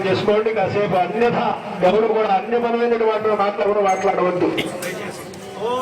నమస్కారం చేసుకోండి కాసేపు. అన్యథ ఎవరు కూడా అన్యపరమైనటువంటి మాటలు కూడా మాట్లాడవద్దు. ఓం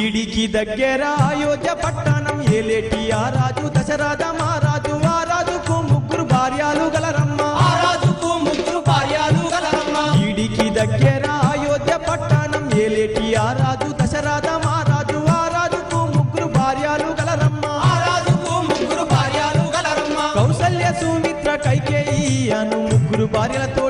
ఈడికి దగ్గర అయోధ్య పట్టణం ఏలేటి ఆ రాజు దశరథ మహారాజు ఆ రాజుకు ముగ్గురు భార్యలు గలరమ్మ. ఆ రాజుకు ముగ్గురు భార్యలు గలరమ్మా. ఈడికి దగ్గర అయోధ్య పట్టణం ఏలేటి ఆ రాజు దశరథ మహారాజు ఆ రాజుకు ముగ్గురు భార్యలు గలరమ్మ. ఆ రాజుకు ముగ్గురు భార్యలు గలరమ్మా. కౌసల్య సుమిత్ర కైకేయి అను ముగ్గురు భార్యలతో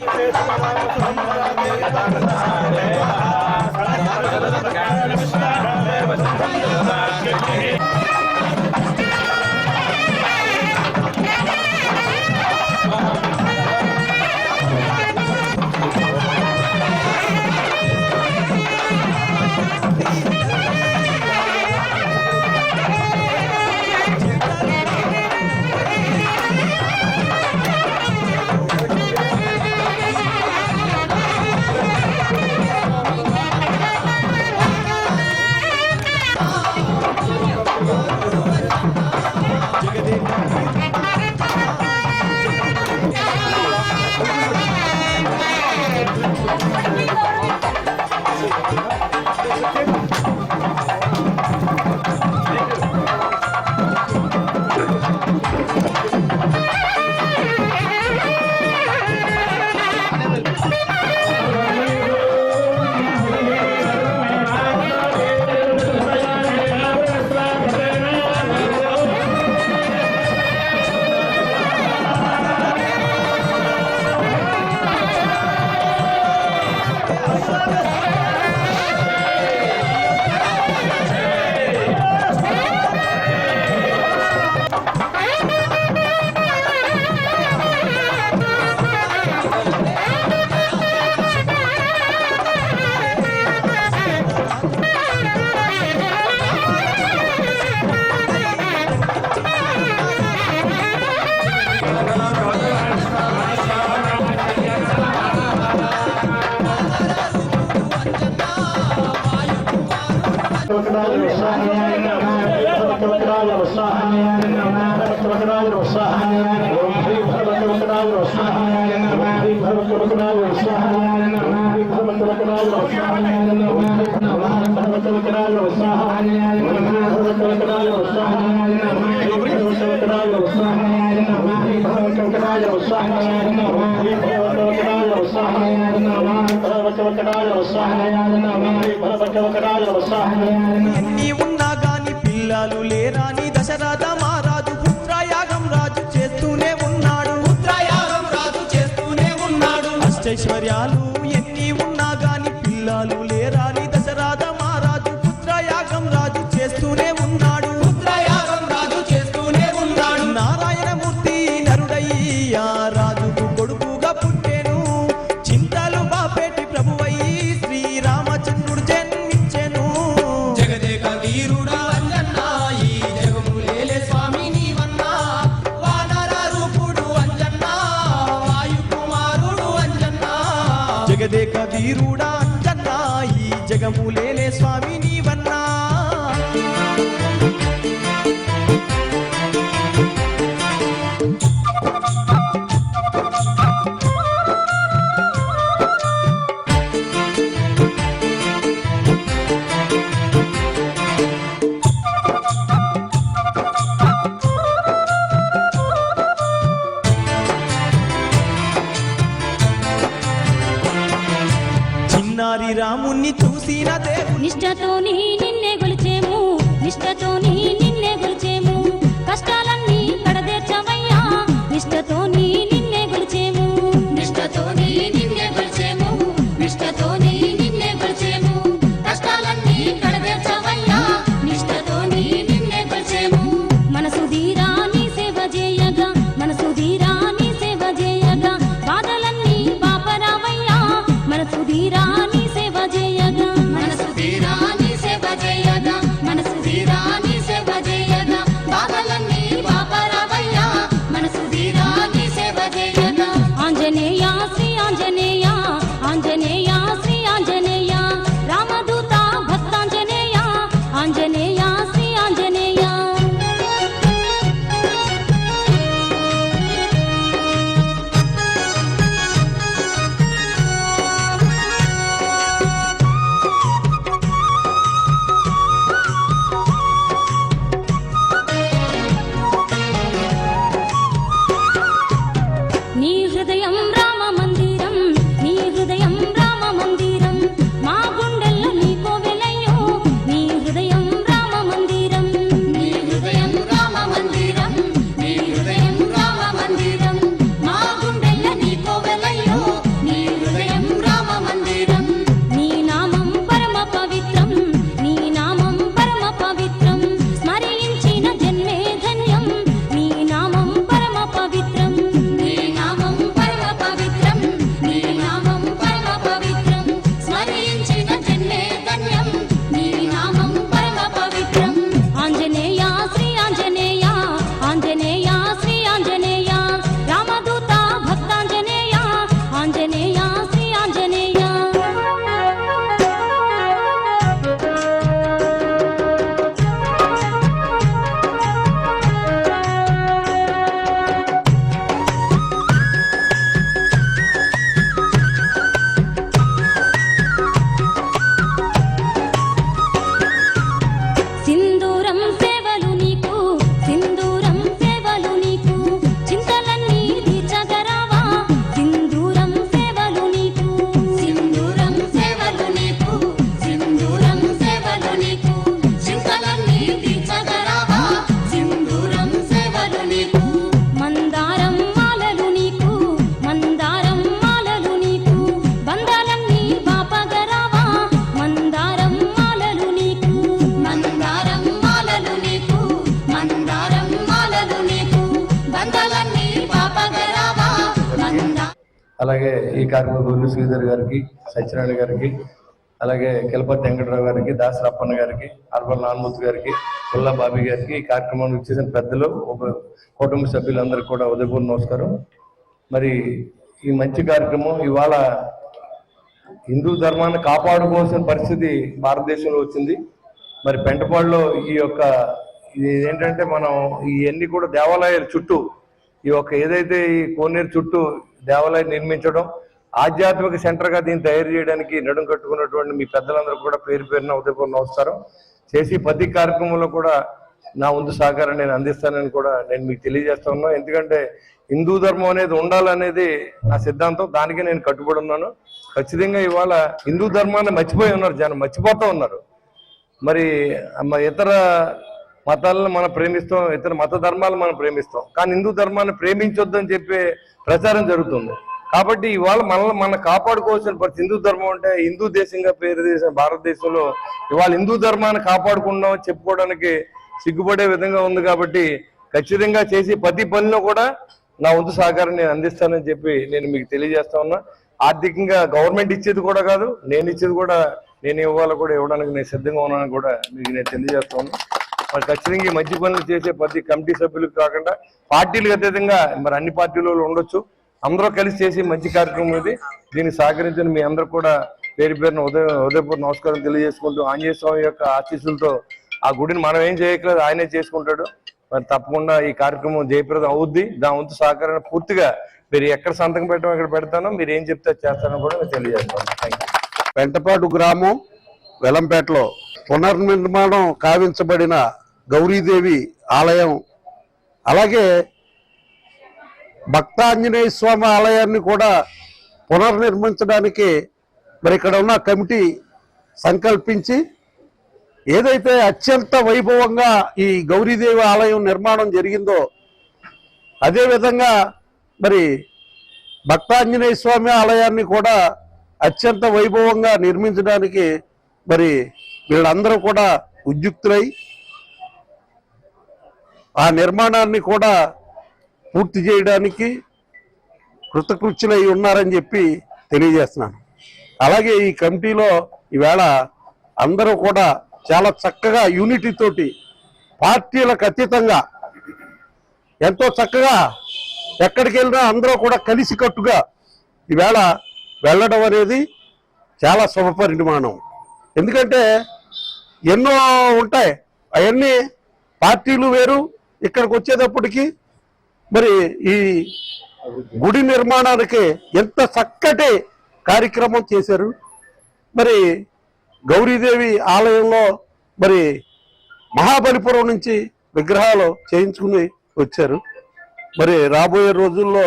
वक्रवक्राय वस्वाहनयाय नमः हरे भरवक्रवक्राय वस्वाहनयाय नमः भरवक्रवक्राय वस्वाहनयाय नमः हरे भरवक्रवक्राय वस्वाहनयाय नमः ఎన్ని ఉన్నా గాని పిల్లలు లేరాని దశరథ మహారాజు పుత్రయాగం రాజు చేస్తూనే ఉన్నాడు పుత్రయాగం రాజు చేస్తూనే ఉన్నాడు అష్టైశ్వర్యాలు సత్యనారాయణ గారికి అలాగే కిలపతి వెంకటరావు గారికి దాసరప్పన్న గారికి అర్బన్ నాన్మూర్తి గారికి పుల్లా బాబీ గారికి ఈ కార్యక్రమం చేసిన పెద్దలు ఒక కుటుంబ సభ్యులందరూ కూడా ఉదయపూర్ నమస్కారం. మరి ఈ మంచి కార్యక్రమం ఇవాళ హిందూ ధర్మాన్ని కాపాడుకోవాల్సిన పరిస్థితి భారతదేశంలో వచ్చింది. మరి పెంటపాడులో ఈ యొక్క ఏంటంటే మనం ఇవన్నీ కూడా దేవాలయాల చుట్టూ ఈ యొక్క ఏదైతే ఈ కోనేరు చుట్టూ దేవాలయం నిర్మించడం ఆధ్యాత్మిక సెంటర్గా దీన్ని తయారు చేయడానికి నడుం కట్టుకున్నటువంటి మీ పెద్దలందరూ కూడా పేరు పేరున ఉదయపూర్ నమస్కారం. చేసి ప్రతి కార్యక్రమంలో కూడా నా ముందు సహకారం నేను అందిస్తానని కూడా నేను మీకు తెలియజేస్తా ఉన్నాను ఎందుకంటే హిందూ ధర్మం అనేది ఉండాలనేది నా సిద్ధాంతం. దానికి నేను కట్టుబడి ఉన్నాను. ఖచ్చితంగా ఇవాళ హిందూ ధర్మాన్ని మర్చిపోయి ఉన్నారు జనం మర్చిపోతూ ఉన్నారు. మరి ఇతర మతాలను మనం ప్రేమిస్తాం ఇతర మత ధర్మాలను మనం ప్రేమిస్తాం. కానీ హిందూ ధర్మాన్ని ప్రేమించొద్దని చెప్పే ప్రచారం జరుగుతుంది. కాబట్టి ఇవాళ మనల్ని మనం కాపాడుకోవాల్సిన ప్రతి హిందూ ధర్మం అంటే హిందూ దేశంగా పేరు చేసిన భారతదేశంలో ఇవాళ హిందూ ధర్మాన్ని కాపాడుకుందాం చెప్పుకోవడానికి సిగ్గుపడే విధంగా ఉంది కాబట్టి ఖచ్చితంగా చేసి ప్రతి పనిలో కూడా నా వంతు సహకారం నేను అందిస్తానని చెప్పి నేను మీకు తెలియజేస్తా ఉన్నా. ఆర్థికంగా గవర్నమెంట్ ఇచ్చేది కూడా కాదు నేను ఇచ్చేది కూడా నేను ఇవ్వాలి కూడా ఇవ్వడానికి నేను సిద్ధంగా ఉన్నానని కూడా మీకు నేను తెలియజేస్తా ఉన్నా. మరి ఖచ్చితంగా ఈ మంచి పనులు చేసే ప్రతి కమిటీ సభ్యులకు కాకుండా పార్టీలకు అతీతంగా మరి అన్ని పార్టీలు ఉండొచ్చు. అందరూ కలిసి చేసి మంచి కార్యక్రమం ఇది. దీన్ని సహకరించిన మీ అందరూ కూడా పేరు పేరున ఉదయ ఉదయపూర్ నమస్కారం తెలియజేసుకుంటూ ఆంజనేయ స్వామి యొక్క ఆశీస్సులతో ఆ గుడిని మనం ఏం చేయట్లేదు ఆయనే చేసుకుంటాడు. మరి తప్పకుండా ఈ కార్యక్రమం జయప్రదం అవుద్ది. దాని వంతు సహకారాన్ని పూర్తిగా మీరు ఎక్కడ సంతకం పెట్టడం ఎక్కడ పెడతానో. మీరు ఏం చెప్తే చేస్తానో కూడా నేను తెలియజేస్తాను. పెంటపాడు గ్రామం వెలంపేటలో పునర్నిర్మాణం కావించబడిన గౌరీదేవి ఆలయం. అలాగే భక్తాంజనేయ స్వామి ఆలయాన్ని కూడా పునర్నిర్మించడానికి మరి ఇక్కడ ఉన్న కమిటీ సంకల్పించి ఏదైతే అత్యంత వైభవంగా ఈ గౌరీదేవి ఆలయం నిర్మాణం జరిగిందో అదేవిధంగా మరి భక్తాంజనేయ స్వామి ఆలయాన్ని కూడా అత్యంత వైభవంగా నిర్మించడానికి మరి వీళ్ళందరూ కూడా ఉద్యుక్తులై ఆ నిర్మాణాన్ని కూడా పూర్తి చేయడానికి కృతకృత్యులై ఉన్నారని చెప్పి తెలియజేస్తున్నాను. అలాగే ఈ కమిటీలో ఈవేళ అందరూ కూడా చాలా చక్కగా యూనిటీ తోటి పార్టీలకు అతీతంగా ఎంతో చక్కగా ఎక్కడికి వెళ్ళినా అందరూ కూడా కలిసికట్టుగా ఈవేళ వెళ్ళడం అనేది చాలా శుభ పరిమాణం ఎందుకంటే ఎన్నో ఉంటాయి. అవన్నీ పార్టీలు వేరు ఇక్కడికి వచ్చేటప్పటికి మరి ఈ గుడి నిర్మాణానికి ఎంత చక్కటి కార్యక్రమం చేశారు? మరి గౌరీదేవి ఆలయంలో మరి మహాబలిపురం నుంచి విగ్రహాలు చేయించుకుని వచ్చారు. మరి రాబోయే రోజుల్లో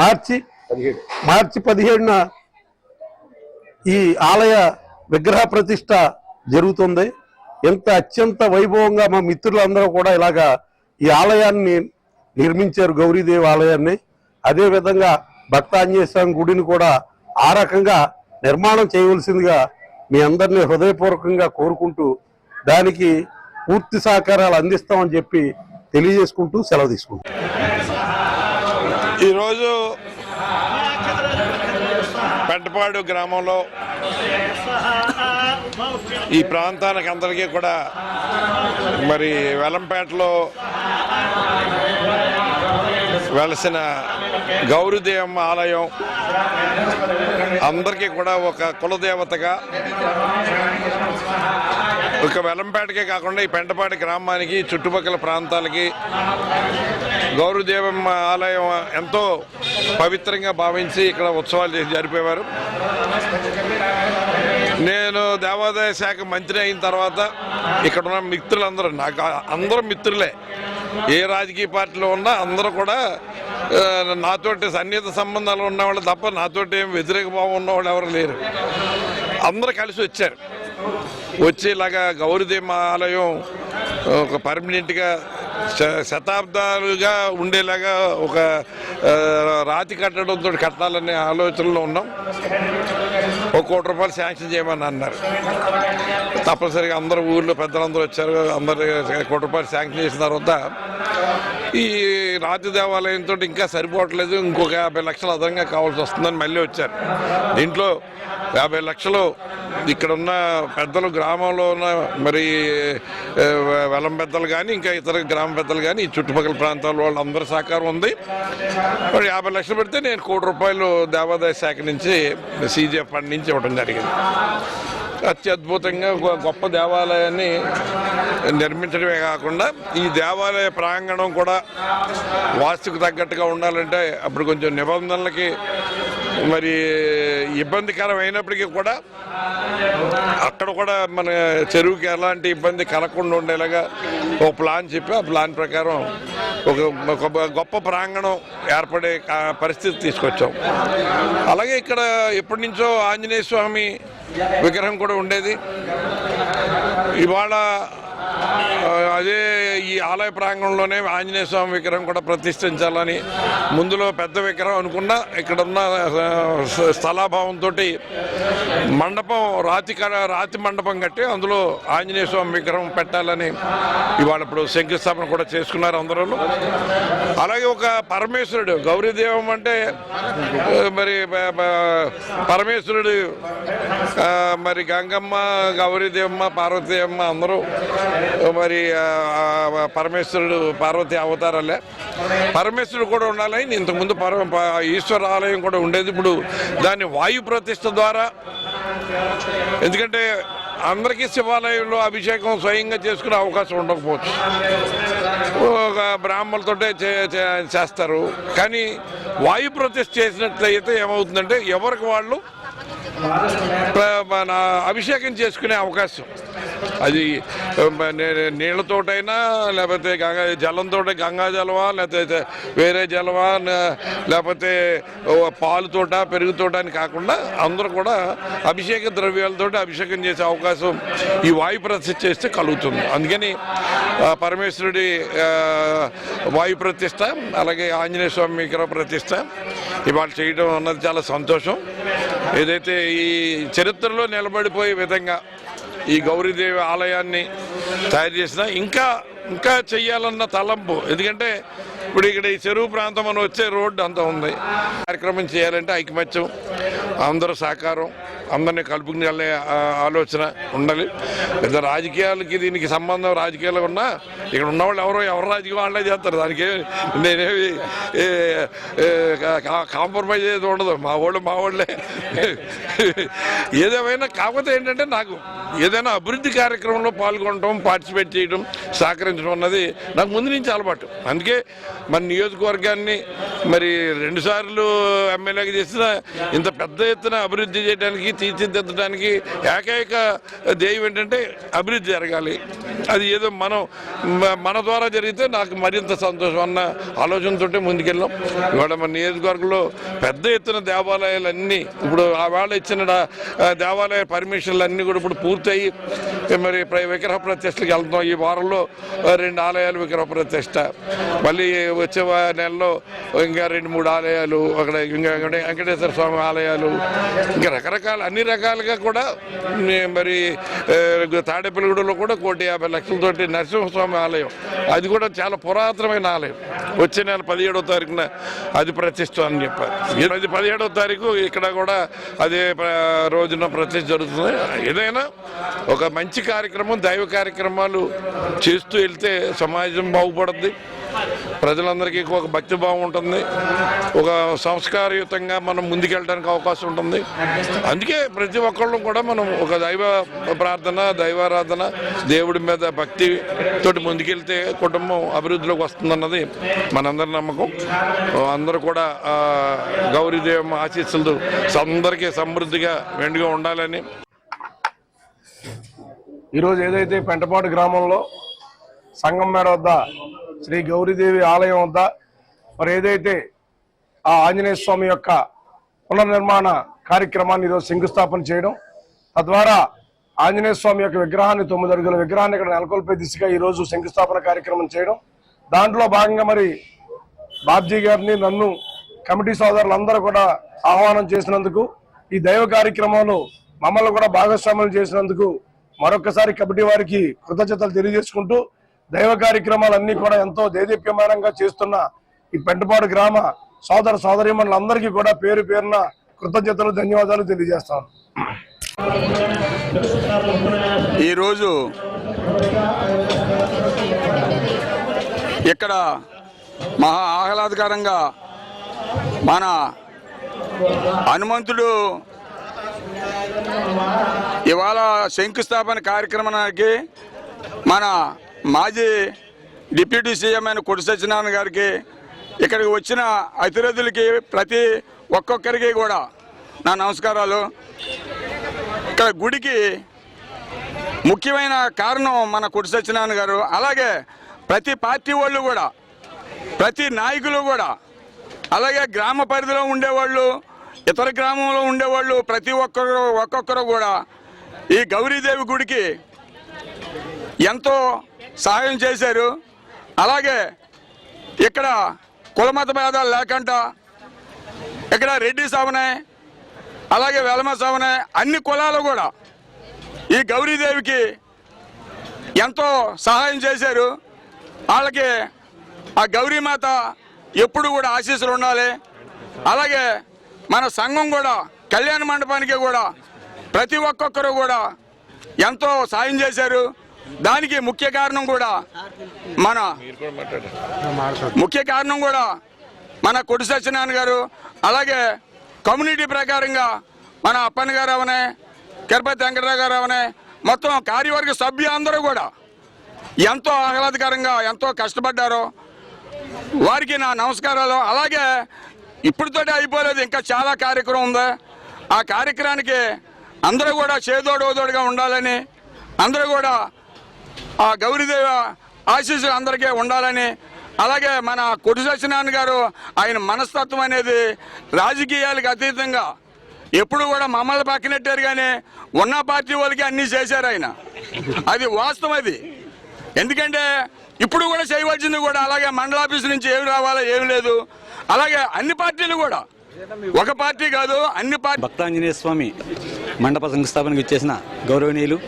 మార్చి మార్చి పదిహేడున ఈ ఆలయ విగ్రహ ప్రతిష్ట జరుగుతుంది. ఎంత అత్యంత వైభవంగా మా మిత్రులందరూ కూడా ఇలాగా ఈ ఆలయాన్ని నిర్మించారు గౌరీదేవి ఆలయాన్ని. అదేవిధంగా భక్త భక్తాంజనేయ స్వామి గుడిని కూడా ఆ రకంగా నిర్మాణం చేయవలసిందిగా మీ అందరినీ హృదయపూర్వకంగా కోరుకుంటూ దానికి పూర్తి సహకారాలు అందిస్తామని చెప్పి తెలియజేసుకుంటూ సెలవు తీసుకుంటాం ఈరోజు పెంటపాడు గ్రామంలో ఈ ప్రాంతానికి అందరికీ కూడా మరి వెలంపేటలో వెలసిన గౌరీదేవమ్మ ఆలయం అందరికీ కూడా ఒక కులదేవతగా. ఒక వెలంపేటకే కాకుండా ఈ పెంటపాటి గ్రామానికి చుట్టుపక్కల ప్రాంతాలకి గౌరీదేవమ్మ ఆలయం ఎంతో పవిత్రంగా భావించి ఇక్కడ ఉత్సవాలు చేసి జరిపేవారు. నేను దేవాదాయ శాఖ మంత్రి అయిన తర్వాత ఇక్కడ ఉన్న మిత్రులందరూ నాకు అందరూ మిత్రులే. ఏ రాజకీయ పార్టీలో ఉన్నా అందరూ కూడా నాతోటి సన్నిహిత సంబంధాలు ఉన్నవాళ్ళు తప్ప నాతోటి ఏం వ్యతిరేక భావం ఉన్నవాళ్ళు ఎవరు లేరు. అందరూ కలిసి వచ్చారు. వచ్చి ఇలాగా గౌరీదేవ ఆలయం ఒక పర్మనెంట్గా శ- శతాబ్దాలుగా ఉండేలాగా ఒక రాతి కట్టడంతో కట్టాలనే ఆలోచనలో ఉన్నాం. ఒక కోటి రూపాయలు శాంక్షన్ చేయమని అన్నారు. తప్పనిసరిగా అందరూ ఊర్లో పెద్దలందరూ వచ్చారు అందరు కోటి రూపాయలు శాంక్షన్ చేసిన తర్వాత ఈ రాతి దేవాలయంతో ఇంకా సరిపోవట్లేదు ఇంకొక యాభై లక్షలు అదనంగా కావాల్సి వస్తుందని మళ్ళీ వచ్చారు. దీంట్లో యాభై లక్షలు ఇక్కడ ఉన్న పెద్దలు గ్రామంలో ఉన్న మరి వెల్లం వెలం పెద్దలు కానీ ఇంకా ఇతర గ్రామ పెద్దలు కానీ ఈ చుట్టుపక్కల ప్రాంతాల వాళ్ళందరి సహకారం ఉంది. మరి యాభై లక్షలు పెడితే నేను కోటి రూపాయలు దేవాదాయ శాఖ నుంచి సీజీఎఫ్ ఫండ్ నిర్మించవడం జరిగింది. అత్యద్భుతంగా గొప్ప దేవాలయాన్ని నిర్మించడమే కాకుండా ఈ దేవాలయ ప్రాంగణం కూడా వాస్తుకు తగ్గట్టుగా ఉండాలంటే అప్పుడు కొంచెం నిబంధనలకి మరి ఇబ్బందికరం అయినప్పటికీ కూడా అక్కడ కూడా మన చెరువుకి ఎలాంటి ఇబ్బంది కలగకుండా ఉండేలాగా ఒక ప్లాన్ చెప్పి ఆ ప్లాన్ ప్రకారం ఒక గొప్ప ప్రాంగణం ఏర్పడే పరిస్థితి తీసుకొచ్చాం. అలాగే ఇక్కడ ఎప్పటి నుంచో ఆంజనేయ స్వామి విగ్రహం కూడా ఉండేది. ఇవాళ అదే ఈ ఆలయ ప్రాంగణంలోనే ఆంజనేయ స్వామి విగ్రహం కూడా ప్రతిష్ఠించాలని ముందులో పెద్ద విగ్రహం అనుకున్నా ఇక్కడ ఉన్న స్థలాభావంతో మండపం రాతి రాతి మండపం కట్టి అందులో ఆంజనేయ స్వామి విగ్రహం పెట్టాలని ఇవాళ ఇప్పుడు శంకుస్థాపన కూడా చేసుకున్నారు అందరూ అలాగే ఒక పరమేశ్వరుడు గౌరీదేవం అంటే మరి పరమేశ్వరుడు మరి గంగమ్మ గౌరీదేవమ్మ పార్వతీయమ్మ అందరూ మరి పరమేశ్వరుడు పార్వతి అవతారాలే. పరమేశ్వరుడు కూడా ఉండాలని ఇంతకుముందు పరమ ఈశ్వర ఆలయం కూడా ఉండేది. ఇప్పుడు దాన్ని వాయు ప్రతిష్ట ద్వారా ఎందుకంటే అందరికీ శివాలయంలో అభిషేకం స్వయంగా చేసుకునే అవకాశం ఉండకపోవచ్చు. ఒక బ్రాహ్మణులతోటే చే- చే- చేస్తారు. కానీ వాయు ప్రతిష్ట చేసినట్లయితే ఏమవుతుందంటే ఎవరికి వాళ్ళు మన అభిషేకం చేసుకునే అవకాశం. అది నీళ్ళతోటైనా లేకపోతే గంగా జలంతో గంగా జలమా లేకపోతే వేరే జలమా లేకపోతే పాలుతోట పెరుగుతోట అని కాకుండా అందరూ కూడా అభిషేక ద్రవ్యాలతో అభిషేకం చేసే అవకాశం ఈ వాయు ప్రతిష్ఠ చేస్తే కలుగుతుంది. అందుకని పరమేశ్వరుడి వాయు ప్రతిష్ట అలాగే ఆంజనేయ స్వామి విగ్రహ ప్రతిష్ట ఇవాళ చేయడం అన్నది చాలా సంతోషం. ఏదైతే ఈ చరిత్రలో నిలబడిపోయే విధంగా ఈ గౌరీదేవి ఆలయాన్ని తయారు చేసిన ఇంకా ఇంకా చెయ్యాలన్న తలంపు. ఎందుకంటే ఇప్పుడు ఇక్కడ ఈ చెరువు ప్రాంతం అని వచ్చే రోడ్డు అంత ఉంది. కార్యక్రమం చేయాలంటే ఐకమత్యం అందరూ సహకారం అందరినీ కలుపుకుని వెళ్ళే ఆలోచన ఉండాలి. పెద్ద రాజకీయాలకి దీనికి సంబంధం రాజకీయాలు ఉన్నా ఇక్కడ ఉన్నవాళ్ళు ఎవరో ఎవరు రాజకీయం వాళ్ళే చేస్తారు. దానికి నేనేమి కాంప్రమైజ్ అయితే ఉండదు. మా వాళ్ళు మా వాళ్ళే. ఏదేమైనా కాకపోతే ఏంటంటే నాకు ఏదైనా అభివృద్ధి కార్యక్రమంలో పాల్గొనడం పార్టిసిపేట్ చేయడం సహకరించడం అన్నది నాకు ముందు నుంచి అలవాటు. అందుకే మన నియోజకవర్గాన్ని మరి రెండుసార్లు ఎమ్మెల్యేగా చేసిన ఇంత పెద్ద ఎత్తున అభివృద్ధి చేయడానికి తీర్చిదిద్దడానికి ఏకైక ధ్యేయం ఏంటంటే అభివృద్ధి జరగాలి. అది ఏదో మనం మన ద్వారా జరిగితే నాకు మరింత సంతోషం అన్న ఆలోచనతో ముందుకెళ్ళాం. ఇవాళ మన నియోజకవర్గంలో పెద్ద ఎత్తున దేవాలయాలన్నీ ఇప్పుడు ఆ వేళ ఇచ్చిన దేవాలయ పర్మిషన్లు అన్నీ కూడా ఇప్పుడు పూర్తయి మరి విగ్రహ ప్రతిష్టకి వెళ్తాం ఈ వారంలో రెండు ఆలయాలు విగ్రహ ప్రతిష్ట. మళ్ళీ వచ్చే నెలలో ఇంకా రెండు మూడు ఆలయాలు అక్కడ ఇంకా వెంకటేశ్వర స్వామి ఆలయాలు ఇంకా రకరకాల అన్ని రకాలుగా కూడా మరి తాడేపల్లిగూడలో కూడా కోటి యాభై లక్షలతోటి నరసింహస్వామి ఆలయం. అది కూడా చాలా పురాతనమైన ఆలయం. వచ్చే నెల పదిహేడవ తారీఖున అది ప్రతిష్ట అని చెప్పారు. అది పదిహేడవ తారీఖు ఇక్కడ కూడా అదే రోజున ప్రతిష్ట జరుగుతుంది. ఏదైనా ఒక మంచి కార్యక్రమం దైవ కార్యక్రమాలు చేస్తూ వెళ్తే సమాజం బాగుపడుద్ది. ప్రజలందరికీ ఒక భక్తిభావం ఉంటుంది. ఒక సంస్కారయుతంగా మనం ముందుకెళ్ళడానికి అవకాశం ఉంటుంది. అందుకే ప్రతి ఒక్కళ్ళు కూడా మనం ఒక దైవ ప్రార్థన దైవారాధన దేవుడి మీద భక్తి తోటి ముందుకెళ్తే కుటుంబం అభివృద్ధిలోకి వస్తుందన్నది మనందరి నమ్మకం. అందరూ కూడా గౌరీదేవం ఆశీస్సులు అందరికీ సమృద్ధిగా వెండిగా ఉండాలని. ఈరోజు ఏదైతే పెంటపాడు గ్రామంలో సంగం మేడ వద్ద శ్రీ గౌరీదేవి ఆలయం వద్ద మరి ఏదైతే ఆ ఆంజనేయ స్వామి యొక్క పునర్నిర్మాణ కార్యక్రమాన్ని ఈరోజు శంకుస్థాపన చేయడం తద్వారా ఆంజనేయ స్వామి యొక్క విగ్రహాన్ని తొమ్మిది అడుగుల విగ్రహాన్ని ఇక్కడ నెలకొల్పే దిశగా ఈరోజు శంకుస్థాపన కార్యక్రమం చేయడం. దాంట్లో భాగంగా మరి బాబ్జీ గారిని నన్ను కమిటీ సోదరులందరూ కూడా ఆహ్వానం చేసినందుకు ఈ దైవ కార్యక్రమంలో మమ్మల్ని కూడా భాగస్వాములు చేసినందుకు మరొకసారి కమిటీ వారికి కృతజ్ఞతలు తెలియజేసుకుంటూ దైవ కార్యక్రమాలన్నీ కూడా ఎంతో దేదీప్యమానంగా చేస్తున్న ఈ పెంటపాడు గ్రామ సోదర సోదరిమణులందరికీ కూడా పేరు పేరున కృతజ్ఞతలు ధన్యవాదాలు తెలియజేస్తాను. ఈరోజు ఇక్కడ మహా ఆహ్లాదకరంగా మన హనుమంతుడు ఇవాళ శంకుస్థాపన కార్యక్రమానికి మన మాజీ డిప్యూటీ సీఎం అయిన కొడు సత్యనారాయణ గారికి ఇక్కడికి వచ్చిన అతిథులకి ప్రతి ఒక్కొక్కరికి కూడా నా నమస్కారాలు. ఇక్కడ గుడికి ముఖ్యమైన కారణం మన కొడు సత్యనారాయణ గారు అలాగే ప్రతి పార్టీ వాళ్ళు కూడా ప్రతి నాయకులు కూడా అలాగే గ్రామ పరిధిలో ఉండేవాళ్ళు ఇతర గ్రామంలో ఉండేవాళ్ళు ప్రతి ఒక్కరు ఒక్కొక్కరు కూడా ఈ గౌరీదేవి గుడికి ఎంతో సహాయం చేశారు. అలాగే ఇక్కడ కులమత భేదాలు లేకుండా ఇక్కడ రెడ్డి సావనే అలాగే వెలమ సావనే అన్ని కులాలు కూడా ఈ గౌరీదేవికి ఎంతో సహాయం చేశారు. వాళ్ళకి ఆ గౌరీమాత ఎప్పుడు కూడా ఆశీస్సులు ఉండాలి. అలాగే మన సంఘం కూడా కళ్యాణ మండపానికి కూడా ప్రతి ఒక్కొక్కరు కూడా ఎంతో సాయం చేశారు. దానికి ముఖ్య కారణం కూడా మన ముఖ్య కారణం కూడా మన కొడి సత్యనారాయణ గారు అలాగే కమ్యూనిటీ ప్రకారంగా మన అప్పన్న గారు అవనే తిరుపతి వెంకటరావు గారు అవనే మొత్తం కార్యవర్గ సభ్యులందరూ కూడా ఎంతో ఆహ్లాదకరంగా ఎంతో కష్టపడ్డారు. వారికి నా నమస్కారాలు. అలాగే ఇప్పుడుతోటే అయిపోలేదు ఇంకా చాలా కార్యక్రమం ఉంది. ఆ కార్యక్రమానికి అందరూ కూడా చేదోడోదోడుగా ఉండాలని అందరూ కూడా ఆ గౌరీదేవ ఆశీస్సులు అందరికీ ఉండాలని అలాగే మన కొట్టు సత్యనారాయణ గారు ఆయన మనస్తత్వం అనేది రాజకీయాలకు అతీతంగా ఎప్పుడు కూడా మమ్మల్ని పక్కనెట్టారు కానీ ఉన్న పార్టీ వాళ్ళకి అన్నీ చేశారు ఆయన. అది వాస్తవం అది. ఎందుకంటే ఇప్పుడు కూడా చేయవలసింది కూడా అలాగే మండలాఫీస్ నుంచి ఏమి రావాలో ఏమి లేదు. అలాగే అన్ని పార్టీలు కూడా. ఒక పార్టీ కాదు అన్ని పార్టీ భక్తాంజనేయ స్వామి మండప శంకుస్థాపనకు ఇచ్చేసిన గౌరవనీయులు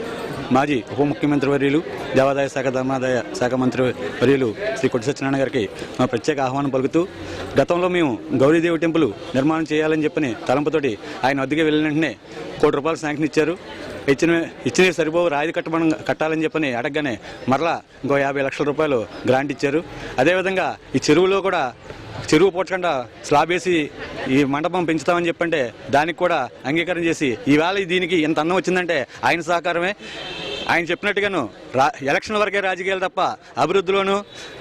మాజీ ఉప ముఖ్యమంత్రి వర్యులు దేవాదాయ శాఖ ధర్మాదాయ శాఖ మంత్రి వర్యులు శ్రీ కొట్టి సత్యనారాయణ గారికి మా ప్రత్యేక ఆహ్వానం పలుకుతూ గతంలో మేము గౌరీదేవి టెంపుల్ నిర్మాణం చేయాలని చెప్పని తలంపుతోటి ఆయన వద్దకు వెళ్ళిన వెంటనే కోటి రూపాయలు శాంక్షన్ ఇచ్చారు. ఇచ్చిన ఇచ్చిన సరిపోవు రాయి కట్టమని కట్టాలని చెప్పని అడగగానే మరలా ఇంకో యాభై లక్షల రూపాయలు గ్రాంట్ ఇచ్చారు. అదేవిధంగా ఈ చెరువులో కూడా చెరువు పోచకుండా స్లాబ్ వేసి ఈ మండపం పెంచుతామని చెప్పంటే దానికి కూడా అంగీకారం చేసి ఈవేళ దీనికి ఇంత అన్నం వచ్చిందంటే ఆయన సహకారమే. ఆయన చెప్పినట్టుగాను రా ఎలక్షన్ వరకే రాజకీయాలు తప్ప అభివృద్ధిలోను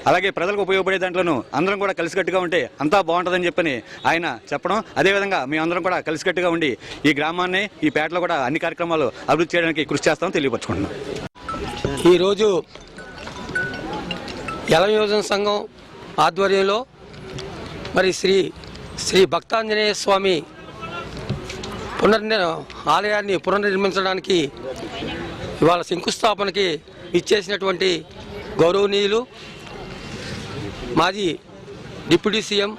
అలాగే ప్రజలకు ఉపయోగపడే దాంట్లోనూ అందరం కూడా కలిసికట్టుగా ఉంటే అంతా బాగుంటుందని చెప్పని ఆయన చెప్పడం. అదేవిధంగా అందరం కూడా కలిసికట్టుగా ఉండి ఈ గ్రామాన్ని ఈ పేటలో కూడా అన్ని కార్యక్రమాలు అభివృద్ధి చేయడానికి కృషి చేస్తామని తెలియపరచుకుంటున్నాం. ఈరోజు ఎల యోజన సంఘం ఆధ్వర్యంలో మరి శ్రీ శ్రీ భక్తాంజనేయ స్వామి పునర్ని ఆలయాన్ని పునర్నిర్మించడానికి ఇవాళ శంకుస్థాపనకి ఇచ్చేసినటువంటి గౌరవనీయులు మాజీ డిప్యూటీ సీఎం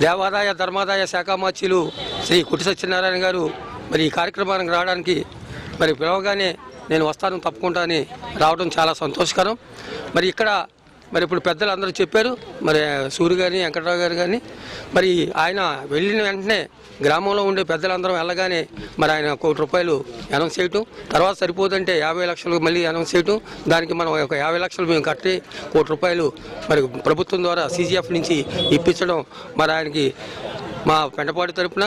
దేవాదాయ ధర్మాదాయ శాఖ మార్చీలు శ్రీ కుటి సత్యనారాయణ గారు మరి ఈ కార్యక్రమానికి రావడానికి మరి పిలవగానే నేను వస్తాను తప్పకుండా అని రావడం చాలా సంతోషకరం. మరి ఇక్కడ మరి ఇప్పుడు పెద్దలు అందరూ చెప్పారు మరి సూర్య గారిని వెంకటరావు గారు కానీ మరి ఆయన వెళ్ళిన వెంటనే గ్రామంలో ఉండే పెద్దలందరం వెళ్ళగానే మరి ఆయన కోటి రూపాయలు అనౌన్స్ చేయటం తర్వాత సరిపోతుంటే యాభై లక్షలు మళ్ళీ అనౌన్స్ చేయటం దానికి మనం ఒక యాభై లక్షలు మేము కట్టి కోటి రూపాయలు మరి ప్రభుత్వం ద్వారా సీజీఎఫ్ నుంచి ఇప్పించడం మరి ఆయనకి మా పెంటపాటి తరపున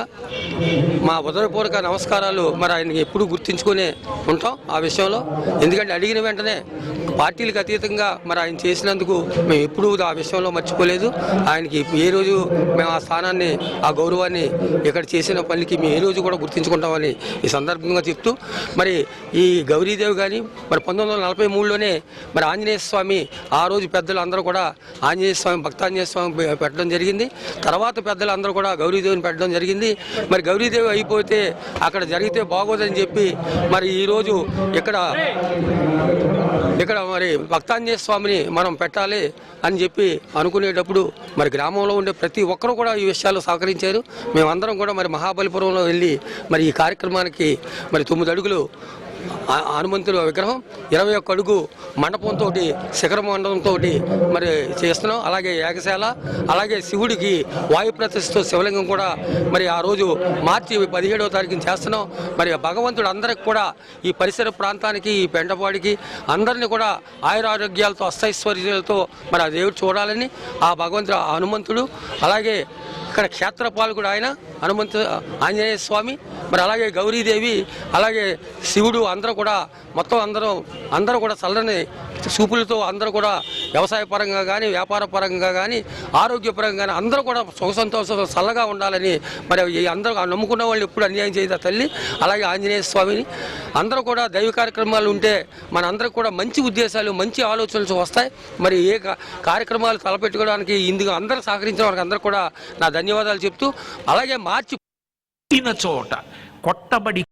మా ఉదయపూర్వక నమస్కారాలు మరి ఆయనకి ఎప్పుడు గుర్తించుకునే ఉంటాం ఆ విషయంలో. ఎందుకంటే అడిగిన వెంటనే పార్టీలకు అతీతంగా మరి ఆయన చేసినందుకు మేము ఎప్పుడూ ఆ విషయంలో మర్చిపోలేదు. ఆయనకి ఏ రోజు మేము ఆ స్థానాన్ని ఆ గౌరవాన్ని ఇక్కడ చేసిన పనికి మేము ఏ రోజు కూడా గుర్తించుకుంటామని ఈ సందర్భంగా చెప్తూ మరి ఈ గౌరీదేవి కానీ మరి పంతొమ్మిది వందల నలభై మూడులోనే మరి ఆంజనేయ స్వామి ఆ రోజు పెద్దలు అందరూ కూడా ఆంజనేయ స్వామి భక్తాంజనేయ స్వామి పెట్టడం జరిగింది. తర్వాత పెద్దలు అందరూ కూడా గౌరీదేవిని పెట్టడం జరిగింది. మరి గౌరీదేవి అయిపోతే అక్కడ జరిగితే బాగోదని చెప్పి మరి ఈరోజు ఇక్కడ ఇక్కడ మరి భక్తాంజనేయ స్వామిని మనం పెట్టాలి అని చెప్పి అనుకునేటప్పుడు మరి గ్రామంలో ఉండే ప్రతి ఒక్కరూ కూడా ఈ విషయాలు సహకరించారు. మేమందరం కూడా మరి మహాబలిపురంలో వెళ్ళి మరి ఈ కార్యక్రమానికి మరి తొమ్మిది అడుగులు హనుమంతుడు విగ్రహం ఇరవై ఒక్క అడుగు మండపంతో శిఖర మండపంతో మరి చేస్తున్నాం. అలాగే యాగశాల అలాగే శివుడికి వాయు ప్రతిష్ఠతో శివలింగం కూడా మరి ఆ రోజు మార్చి పదిహేడవ తారీఖున చేస్తున్నాం. మరి భగవంతుడు అందరికి కూడా ఈ పరిసర ప్రాంతానికి ఈ పెండపాడికి అందరినీ కూడా ఆయురారోగ్యాలతో అష్టైశ్వర్యాలతో మరి ఆ దేవుడు చూడాలని ఆ భగవంతుడు హనుమంతుడు అలాగే ఇక్కడ క్షేత్రపాలకుడు ఆయన హనుమంత ఆంజనేయ స్వామి మరి అలాగే గౌరీదేవి అలాగే శివుడు అందరూ కూడా మొత్తం అందరూ అందరూ కూడా చల్లని చూపులతో అందరూ కూడా వ్యవసాయ పరంగా కానీ వ్యాపార పరంగా కానీ ఆరోగ్యపరంగా కానీ అందరూ కూడా సుఖ సంతోషం చల్లగా ఉండాలని మరి అందరూ నమ్ముకున్న వాళ్ళు ఎప్పుడు అన్యాయం చేయదా తల్లి? అలాగే ఆంజనేయ స్వామిని. అందరూ కూడా దైవ కార్యక్రమాలు ఉంటే మన అందరికి కూడా మంచి ఉద్దేశాలు మంచి ఆలోచనలు వస్తాయి. మరి ఏ కార్యక్రమాలు తలపెట్టుకోవడానికి ఇందుకు అందరూ సహకరించిన వారికి అందరూ కూడా నా ధన్యవాదాలు చెప్తూ అలాగే మార్చి పుట్టిన చోట కొట్టబడి